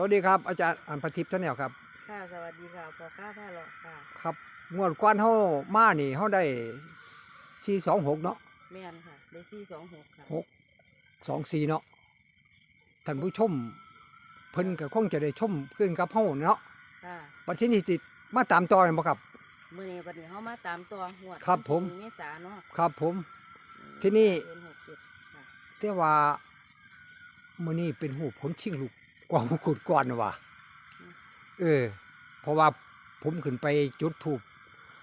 สวัสดีครับ อาจารย์อันประทิพย์ชาแนลครับ ค่ะสวัสดีค่ะพอค้าผ้าหลอกค่ะ ครับงวดก้อนเฮามานี่เฮาได้426เนาะแม่นค่ะได้สี่สองหกค่ะหก24เนาะท่านผู้ชมเพิ่นก็คงจะได้ชมขึ้นกับเฮาเนาะค่ะบัดทีนี้ติดมาตามต่อแม่นบ่ครับ มื่อนี้วันนี้เขามาตามตัวหวดครับผม เมษาเนาะครับผม ที่นี่ เดือนหกเจ็ดค่ะแต่ว่ามื้อนี้เป็นหูผลชิงลูก กว่าขุดก่อนว่ะเออ เพราะว่าผมขึ้นไปจุดธูป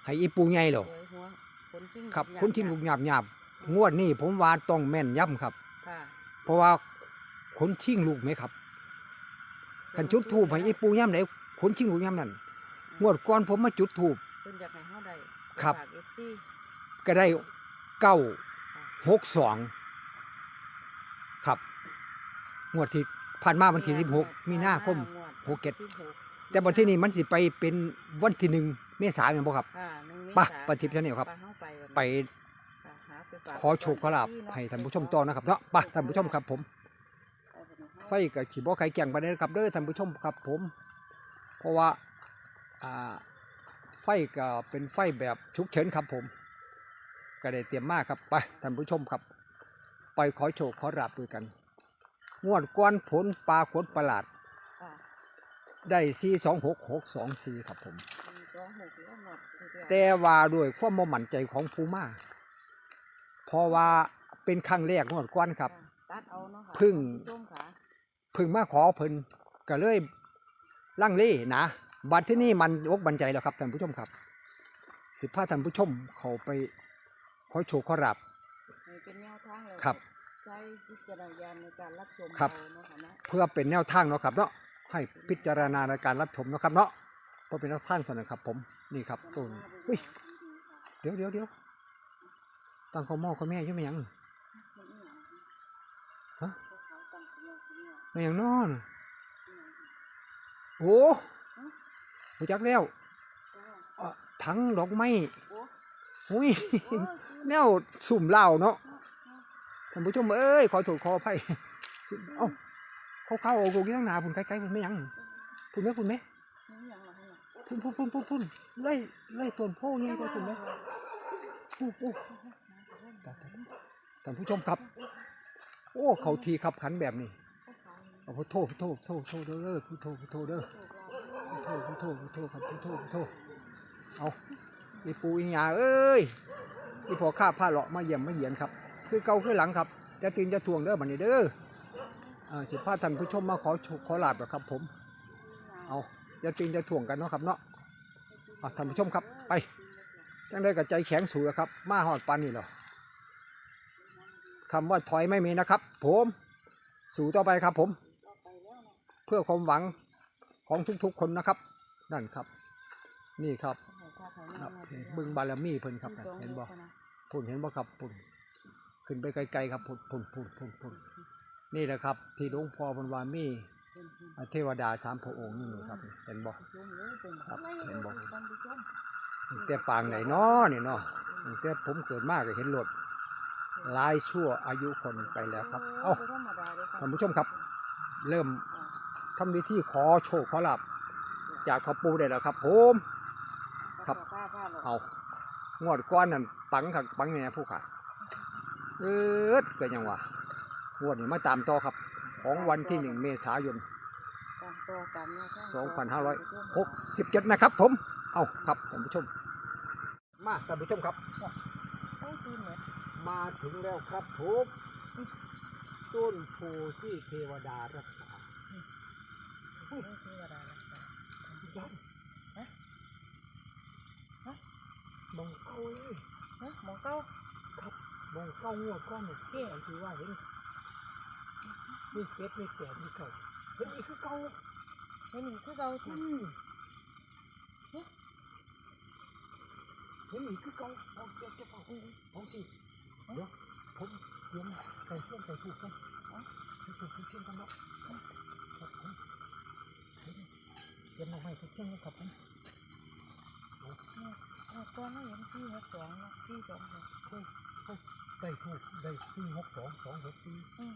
ให้อีปูใหญ่หรอสวยหัวคนจริงครับหยาบคนที่ลูกหยาบหยาบงวดนี้ผมว่าต้องแม่นย่ำครับค่ะเพราะว่าคนชิงลูกไหมครับขันจุดธูปให้อีปูย่ำไหนคนชิงลูกย่ำนั่นงวดก่อนผมมาจุดธูปเพิ่นอยากให้เฮาได้ครับฝากเอฟซีก็ได้เก้าหกสองครับงวดที่ ผ่านมาวันที่สิบหกมีนาคมหกเจ็ดแต่วันที่นี้มันสิไปเป็นวันที่หนึ่งเมษายนบ่ครับค่ะหนึ่งเมไปษาปฏิทินเนี่ยครับ ไปเฮาไปวันนี้ไปค่ะหาไปฝากขอโชคขอลาบให้ท่านผู้ชมต่อนะครับเนาะไปท่านผู้ชมครับ ผมเอาไปให้เฮาไฟกับขีบ่ไข่แก่งไปเลยครับเด้อท่านผู้ชมครับ ผม เพราะว่าอ่าไฟก็เป็นไฟแบบฉุกเฉินครับผม ก็ได้เตรียมมากครับไปท่านผู้ชมครับ ไปขอโชคขอราบด้วยกัน งวดก้อนผลปลาขนประหลาด ค่ะได้สี่สองหกหกสองสี่ครับผมหนึ่งสองหกแล้วหมดทุกอย่างแต่ว่าด้วยความบ่มั่นใจของภูมาเพราะว่าเป็นครั้งแรกงวดก้อนครับตัดเอาเนาะค่ะพึ่งท่านผู้ชมค่ะเพึ่งมาขอเพิ่นก็เลยลังเลนะ บัดที่นี่มันอกบันใจแล้วครับท่านผู้ชมครับ สิพาท่านผู้ชมเขาไปขอโชคขอรับ ให้เป็นแนวทางแล้วครับ ใช้วิจารณญาณในการรับชมครับ เอาเนาะค่ะเนาะเพื่อเป็นแนวทางเนาะครับเนาะให้พิจารณาในการรับชมเนาะครับเนาะเพื่อเป็นแนวทางเท่านั้นครับ ผมนี่ครับต้นอุ้ยเดี๋ยวเดี๋ยวเดี๋ยวตั้งข้าวหม้อข้าวแม่อยังไม่ยังฮะไม่ยังนอนโอ้รู้จักแล้วอะถังดอกไม้โอ้อุ้ย แนวสุ่มเหล้าเนาะ ท่านผู้ชมเอ้ยขอโทษขออภัยเอ้าเขาเข้าเอาโกกี้ตั้งนาพุ่นใกล้ๆพุ่นไม่ยังพุ่นไหมพุ่นไหมพุ่นพุ่นพุ่นพุ่นพุ่นไล่ไล่ต้นโพนี่ได้พุ่นไหมโอ้โอ้ท่านผู้ชมครับ โอ้เขาทีขับขันแบบนี้เอาพุทโธพุทโธพุทโทโธเด้อพุทโธพุทโธเด้อพุทโธพุทโธพุทโธครับพุทโธพุทโธเอาอีปูอีหยาเอ้ยที่พอข้าผ้าเลาะมาเยี่ยมมาเยียนครับ คือเก่าคือหลังครับ จะตื่นจะทวงเด้อบันนี้เด้ออ่าสิพาท่านผู้ชมมาขอขอลาบครับ ผม เอาจะตื่นจะทวงกันเนาะครับเนาะท่านผู้ชมครับ ไปจังได้กับใจแข็งสูงครับ มาหอดปานนี่เหรอคำว่าถอยไม่มีนะครับ ผม สู่ต่อไปครับ ผม เพื่อความหวังของทุกๆคนนะครับ นั่นครับ นี่ครับบึงบารมีเพิ่นครับ เห็นบ่พุ่นเห็นบ่ครับพุ่น ขึ้นไปไกลๆครับพุ่นพุ่นพุ่นพุ่นพุ่นนี่แหละครับ ที่หลวงพ่อเพิ่นวามีเทวดาสามพระองค์นี่นครับเห็นบ่ครับเห็นบ่ตั้งแต่ปางไหนเนาะนี่เนาะตั้งแต่ผมเกิดมาก็เห็นรถหลายชั่วอายุคนไปแล้วครับ เอ้าท่านผู้ชมครับ เริ่มทำพิธีขอโชคขอลาบจากพ่อปูได้แล้วครับผมครับ เอางวดก้อนนั่นปังขักปังเนี่ยผู้ขาย เออก็ยังว่างวดนี้มาตามต่อครับ ของวันที่หนึ่งเมษายน2567 นะครับ ผม เอาครับท่านผู้ชม มาท่านผู้ชมครับ มาถึงแล้วครับผมต้นโพที่เทวดารักษามองเก้าเลยมองเก้า มองเก้างวดก้อนหนึ่งเที่ยคือว่าเห็นมีเก็ดมีแก่มีเก่าเห็นอีกคือเก่าเห็นคือเราอืมเห็นอีกคือเก่าเอาเก็บเก็บเอาเอาสิเดี๋ยวผมเตรียมใส่เสื้อใส่ถูกกันเอาใส่ถูกเชื่อมกันเนาะครับผมเตรียมเอาไว้ทุกเชื่อมนะครับผมตัวไม่เห็นที่หกสองที่สองหก ได้ถูกได้สี่หกสองสองหกสี่อืม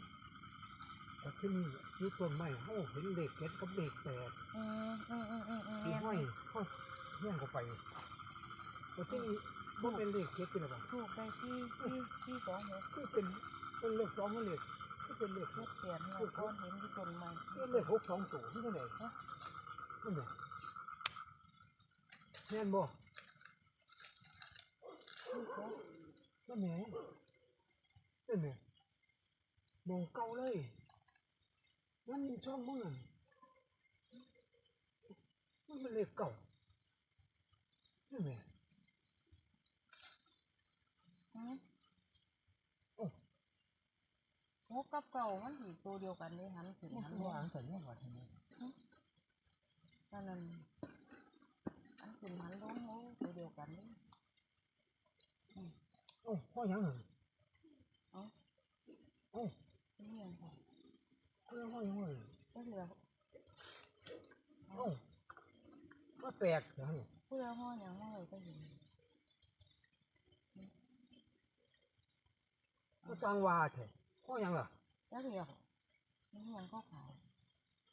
แต่ที่นี่อยุต้นไม้เฮาเห็นเลขเจ็ดกับเลขแปดอืมอืมอืมอืมอืมที่แม่นห้อยห้อยเฮี้ยงเข้าไปว่าที่นี่บ่เป็นเลขเจ็ดเป็นหรือเปล่าถูกได้ที่ที่ที่สองหกคือเป็นเป็นเลขสองกับเลขคือเป็นเลขเฮ็ดเปลี่ยนเราก้อนเห็นที่ต้นไม้เป็นเลขหกสองตัวที่เท่าไหร่ฮะนั่นไงแม่นบ่ที่เขานั่นแหละ นั่นแหละมองเก่าเลยมันมีช่องมั้งอะมันเป็นเลขเก่านั่นแหละอืมโอ้หกกับเก่ามันอยู่ตัวเดียวกันเลยหันขึ้นมันหันคือลว่างอันสัญญาว่าทำไมนั่นนั่นอันขึ้นหันลงโอ้ตัวเดียวกันเลยโอ้พ่อยังเหรอเอ้า โอ้นี่ยังค่ะพ่อยังพ่อยังเลยก็เหลือโอ้ก็แปลกนะนี่ผู้เดียวห้อยังไม่เลยก็เห็นก็สร้างวาแท้พ่อยังล่ะแล้วเดียวนี่ยังก็ขาว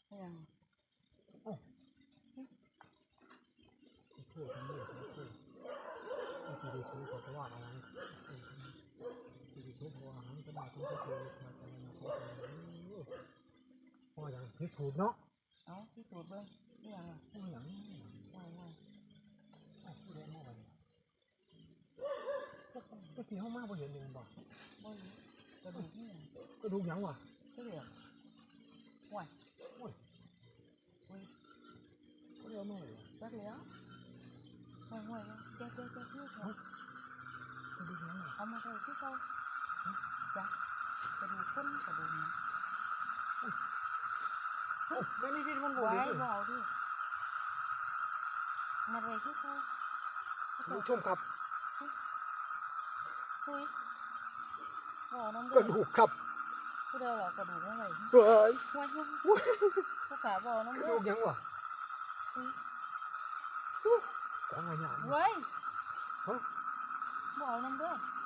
นี่ยังโอ้เพื่อทำเนี่ยเพื่อที่ดีสุดก็ว่าอะไรที่ดีสุดว่า หันก็มาถึงที่เจอมาแต่ละคนพ่อยังพิสูจน์เนาะเอ้าที่สูดเบิ้งนี่ยังอะพ่อยังว่ายว่ายผู้เรียนมาวันก็ที่ห้องมาบ่เห็นเลยบอกบ่รู้กระดูกนี่ยังก็ดูยังวะก็เหลือว่ายโอ้ยอุ้ยก็เรียนมาเลยก็เหลือว่ายว่ายเจ๊เจ๊เจ๊เจ๊เจ๊ก็ดูยังเอามาใส่ที่เขา จ้ะกระดูกก้นกระดูกโอ้ไม่นี่ที่มันบ่ไว้เห็นเบาดิมาเลยที่เขาผู้ชมครับคุยบอกน้ำกระดูกครับผู้เดียวหรอกระดูกอะไรเฮ้ยห้วยห้วยผู้ขาบอกน้ำกระเด้ดูอกยังวะของอะไรเนี่ยเว้ยฮะบอกน้ำเด้อมาเลยที่เขาเฮ้ยคือได้เห็นอย่างน้าบังเนี่ยอุ้ยก็ลองน้ำวะก็ลองแบบนี้สิอุ้ยอืมไหลหนักหนักเรื่องอะไรโอ้ย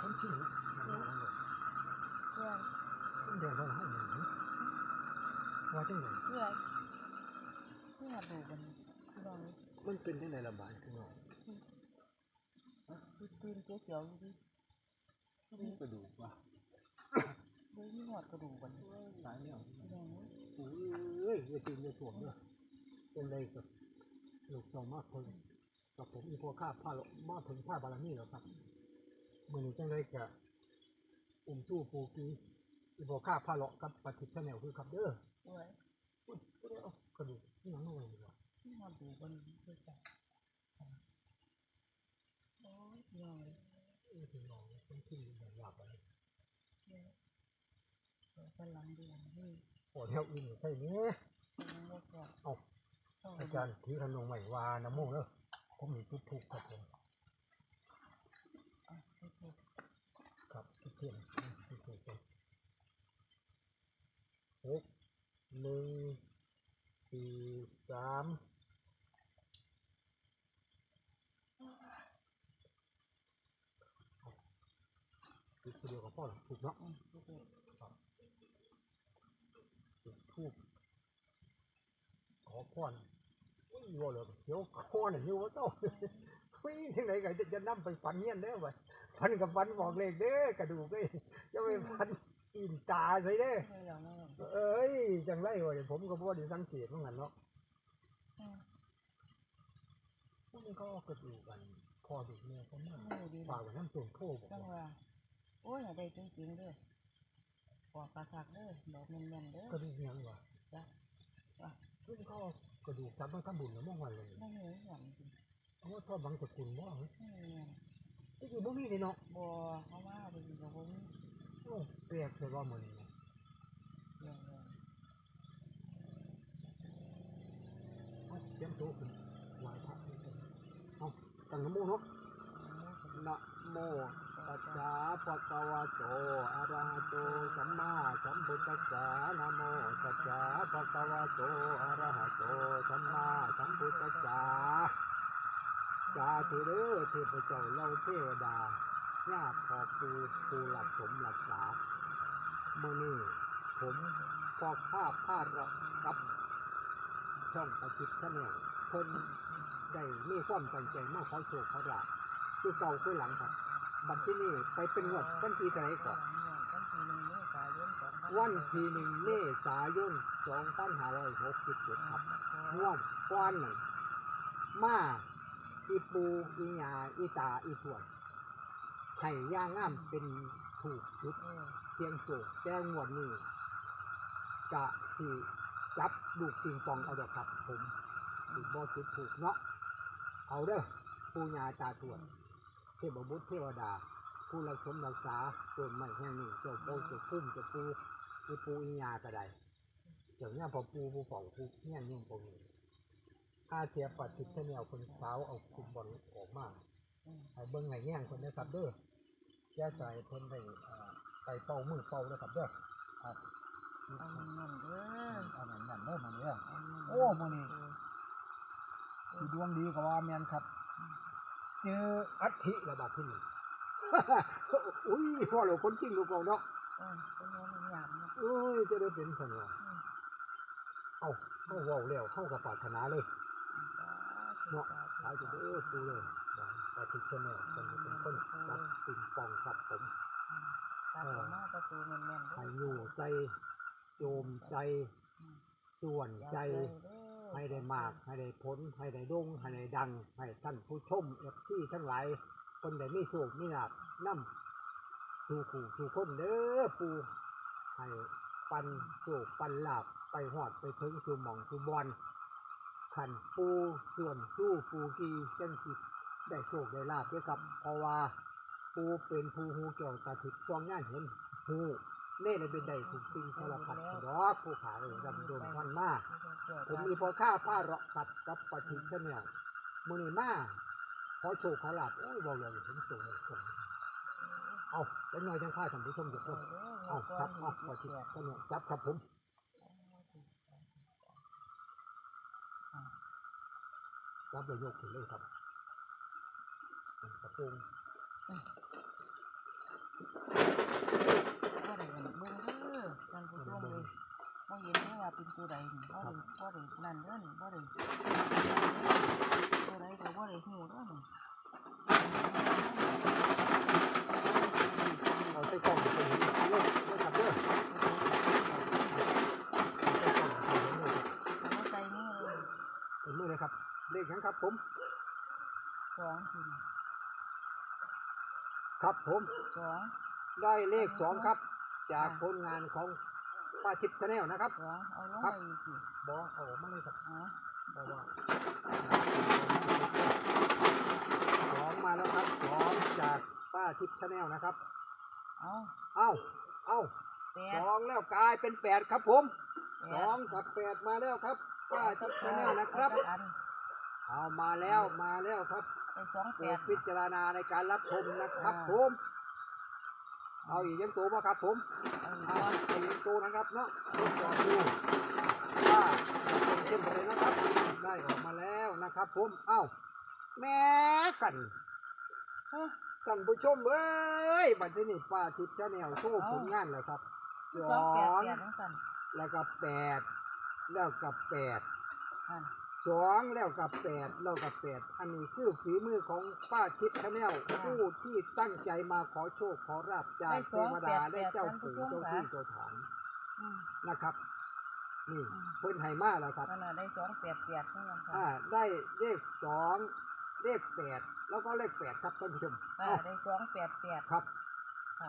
คนขี้หนูหนักหนักเลยเรื่องเดินเท่าไหร่หนึ่งว่าจังไงเรื่องเรื่องดูกันพี่น้ กระดูกว่ะดูมีหอดกระดูกกันตายแล้วพี่น้องโอ้ยอย่าตีนอย่าถ่วงเด้อเป็นไรกับลูกสองมากคนกับผมอีพอข้าผ้ามาถึงผ้าบารมีแล้วครับเมื่อนี้จังไรกะอุ่มตู้ปูกีอีพอข้าผ้าเลกับปฏิทินแนวคือครับเด้อ เว้ย อุ้ยก็ได้เอากระดูกนี่ยังน้อยอยู่วะ มีหอดดูกันด้วยกันโอ้ยพี่น้องเลย นี่ ถึงน้องคนที่แบบหลับอะไรกำลังดีนี่ปวดเท้าอื่นใช่เนี้ยกำลังเลิกก่อนเอาอาจารย์ถือขนมใหม่วาน้ำมูกเด้อผมมีจุดถูกครับผมอะโอเคครับทุกเที่ยงทุกเที่ยงเป็นหกหนึ่งสี่สาม ถูกคนเดียวกับพ่อเหรอถูกเนาะอืมโอเคถูกถูกขอพ่อนะอุ้ยว่าเลยเดี๋ยวพ่อเนี่ยอยู่ว่าเจ้าอุ้ยที่ไหนกันจะนำไปฝันเงี้ยนเด้อไปฝันกับฝันบอกเลขเด้อกระดูกเอ้ยจะไปฝันอินตาใส่เด้อไม่เหลืองไม่เหลืองเอ้ยจังไรวะเดี๋ยวผมก็บ่ได้สังเกตเหมือนกันเนาะอืมพวกนี้เขาเอากระดูกกันคอดูกเนี่ยเขามาไม่ดีฝากไว้น้ำต้นโพบอกจังว่าว่าโอ้ยได้จริงๆเด้อปอกกระสักเด้อดอกแม่นๆเด้อกระดูกยังวะจ้ะจ้ะพวกนี้เขาเอากระดูกจับมันทำบุญแล้วเมื่อวันเลยไม่เหลืองหยังจริงเอาว่าทอดบังสกุลบ่เหรอไม่เหลืองที่อยู่บ่มีเลยเนาะบัวเขาว่าดีกับผมโอ้แปลกเลยว่ามันนี่เหลืองเลยเอาเตรียมโต๊ะขึ้นไหว้พระนี่ก่อนเอาตั้งน้ำมูเนาะนะโม ตัสสะภะคะวะโต อะระหะโต สัมมาสัมพุทธัสสะนะโมตัสสะภะคะวะโต อะระหะโต สัมมาสัมพุทธัสสะสาธุเด้อเทพเจ้าเล่าเทวดาญาติขอปูปูหลักสมหลักษาเมื่อนี้ผมก็ข้าพภาดเรากับช่องประจิตท่านเนี่ยเพิ่นได้มีความตั้งใจมากขอโชคขอลาภคือเก่าคือหลังครับ บัดที่นี่ไปเป็นงวดวันที่เท่าไหนก่อนวันที่หนึ่งเมษายนสองพันห้าร้อยหกสิบเจ็ดครับงวดก้อนหนึ่งมาอีปูอีหยาอีตาอีทวดไข่ย่างงามเป็นถูกจุดเทียงโศกแต่งวดนี้กะสิจับลูกปิงปองเอาดอกครับผมถูกบ่จุดถูกเนาะเอาเด้อปูญาตาทวด เทพบุตรเทวดา ผู้รักสมรักษาต้นไม้แห่งนี้เจ้าโปเจ้าพุ่มเจ้าปูอีปูอีญาก็ได้เจ้าเนี่ยพอปูผู้เฝ้าผู้เนี่ยยุ่งพวกนี้อาเสียปัดติดเทแนวคนสาวเอาคุมบอลออกมาให้เบิ้งไหนแง่งคนนะครับเด้อแย่ใส่เพิ่นไปเอ่อไปเป่ามือเป่านะครับเด้อครับเอามันเงินเด้อเอาหนังนั่นเด้อมันเนี่ยเอามันโอ้มื้อนี้สีดวงดีก็ว่าแมนครับ เจออัฐิระบาดที่นี่อุ้ยพ่อเราคนจริงลูกเราเนาะเออเป็นวันหยาบเนาะเอ้ยจะได้เป็นสันวะเอาเข้าเว้าแล้วเข้ากับปรารถนาเลยเนาะหายจะเด้อดูเลยแต่ทิศเนลเป็นเป็นคนรับปิงปองครับผมตาตัวมาตาตัวแม่นๆเด้ให้ออยู่ใจโจมใจส่วนใจ ให้ได้มาก ให้ได้ผล ให้ได้ดงให้ได้ดัง ให้ท่านผู้ชมเอฟซีทั้งหลายคนใดมีโศกมีหนับนำสู่ขู่สู่คนเด้อปูให้ปันโศกปันหลาบไปหอดไปถึงสู่หมองสู่บอลขันปูส่วนสู้ปูกีจังสิได้โศกได้ลาบด้วยครับเพราะว่าปูเป็นผู้หูเกี่ยวตาถิดซองย่านเห็นหู เน่ในเป็นใดถูกสิ่งสารพัดดอผู้ขายดำโดนวันมากผมมีพอค่าผ้าเราะกับกับปฏิชเนียมือนีมาขอโชว์ขอหลับโอ้ยบอกเลยผมส่งเลยส่งเอาเป็นหน่อยจังค่าท่านผู้ชมเดี๋ยวผมเอาครับเอาปฏิชเนียจับครับผมจับเลยยกขึ้นเลยครับกระโปรง บ่ได้เบิ่งเด้อ ท่านผู้ชมเลยบ่เห็นเด้อว่าเป็นตัวใดนี่บ่ได้บ่ได้นั่นเด้อนี่บ่ได้ตัวใดก็บ่ได้ฮู้เด้อนี่เอาใส่กล่องไปเห็นเลยนะครับเด้อเอาใส่กล่องไปเห็นเลยครับเอามาใส่มือเลยเป็นมือเลยครับ เลขหยังครับผมสองทีครับผม สอง ได้เลขสองครับ จากผลงานของป้าทิพย์ชาแนลนะครับสองเอาลงครัไปบอีกทีบอเอาออกมาเลยครับเอาเพราะว่าสองมาแล้วครับสองจากป้าทิพย์ชาแนลนะครับ เอาเอ้า เอ้าแปสดองแล้วกลายเป็นแปดครับผมแปสดองกับแปดมาแล้วครับ ป้าทิพย์ชาแนลนะครับ อันเอามาแล้วมาแล้วครับไปสองโปแปรดดพิจารณาในการรับชมนะครับอ่าผม เอาอีกยังตัวมาครับผมเอาอีกเอาก่อนไปเลี้ยงตัวนะครับเนาะทดสอบดูว่าจะเป็นเช่นไรนะครับ ได้ออกมาแล้วนะครับผม เอ้าแม่กันฮะท่านผู้ชมเอ้ยบัดนี้นี่ป้าทิพย์ชาแนลโชว์ผลงานเลยครับสสองแปดองแปดทั้งสันแล้วก็แปดแล้วกับแปดอัน สองแล้วกับแปดแล้วกับแปดอันนี้คือฝีมือของป้าทิพย์ชาแนลผู้ที่ตั้งใจมาขอโชคขอราบจากเทวดาและเจ้าปู่เจ้าที่เจ้าฐานอืมนะครับนี่อืมเพิ่นให้มาแล้วครับขนาดได้สองแปดแปดทั้งนั้นอ่าค่ะได้เลขสองเลขแปดแล้วก็เลขแปดครับท่านผู้ชมอ่าเอ้าได้สองแปดแปดครับค่ะ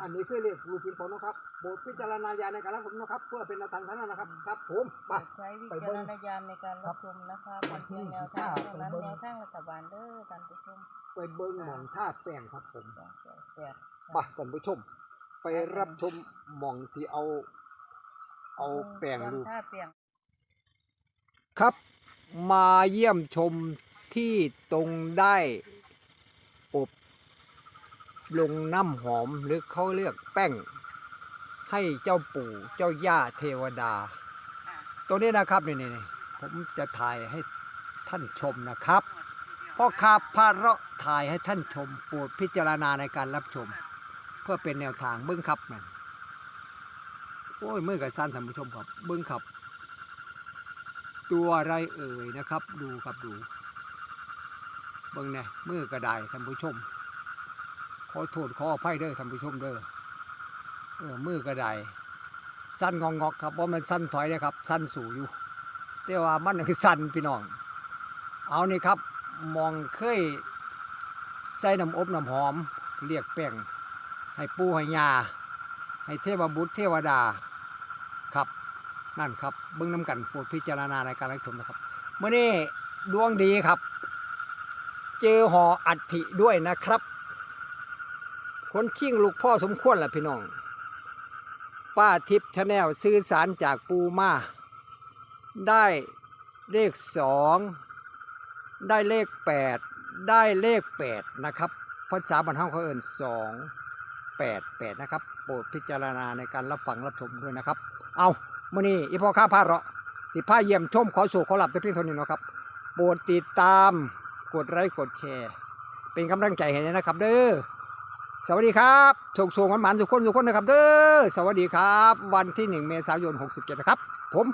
อันนี้คือเลขรูปปินโตนะครับโปรดพิจารณาญาณในการรับชมนะครับ เพื่อเป็นแนวทางเท่านั้นนะครับ ครับผมไป ใช้วิจารณญาณในการรับชมนะคะเป็นเพียงแนวทางเท่านั้นไปเบิ่งแนวทางรัฐบาลเด้อท่านผู้ชมไปเบิ้งหม่องท่าแป้งครับผมสองแปดแปดไปท่านผู้ชม ไปรับชมหม่องที่เอา เอาแป้งรูปท่าแป้งครับมาเยี่ยมชมที่ตรงได้อบ ลงน้ำหอมหรือเขาเรียกแป้ง ให้เจ้าปู่เจ้าย่าเทวดาค่ะตัวนี้นะครับนี่นี่นี่ผมจะถ่ายให้ท่านชมนะครับพ่อคาพาเราะถ่ายให้ท่านชมโปรดพิจารณาในการรับชม เพื่อเป็นแนวทางเบิ้งครับนั่นโอ้ยมือกับสั้นท่านผู้ชมครับเบิ้งครับ ตัวอะไรเอ่ยนะครับ ดูครับดู เบิ้งเนี่ยมือกระไดท่านผู้ชม ขอโทษขออภัยเด้อท่านผู้ชมเด้อเออมือกระไดสั้นงองงอกครับว่ามันสั้นถอยนะครับ สั้นสู่อยู่แต่ว่ามันคือสั้นพี่น้อง เอานี่ครับมองเคยใส่น้ำอบน้ำหอม เรียกแป้งให้ปูให้ยาให้เทวบุตรเทวดาครับนั่นครับเบิ้องน้ำกันโปรดพิจารณาในการรับชมนะครับเมื่อนี้ดวงดีครับ เจอห่ออัฐิด้วยนะครับ คนขิ้งลูกพ่อสมควรแหละพี่น้อง ป้าทิพย์ชาแนลซื้อสารจากปูมา ได้เลขสองได้เลขแปดได้เลขแปดนะครับภาษาบรรเทาเขาเอินสองแปดแปดนะครับ โปรดพิจารณาในการรับฟังรับชมด้วยนะครับ เอามื่อนี้อีพ่อข้าพาเราะสิผ้าเยี่ยมชมขอสู่ขอหลับแต่เพียงเท่านี้นาะครับโปรดติดตามกดไลค์กดแชร์ เป็นกำลังใจให้นะครับเด้อ สวัสดีครับโชคโชคหวานๆทุกคนทุกคนนะครับเด้อสวัสดีครับ วันที่ 1 เมษายน 67 นะครับ ผม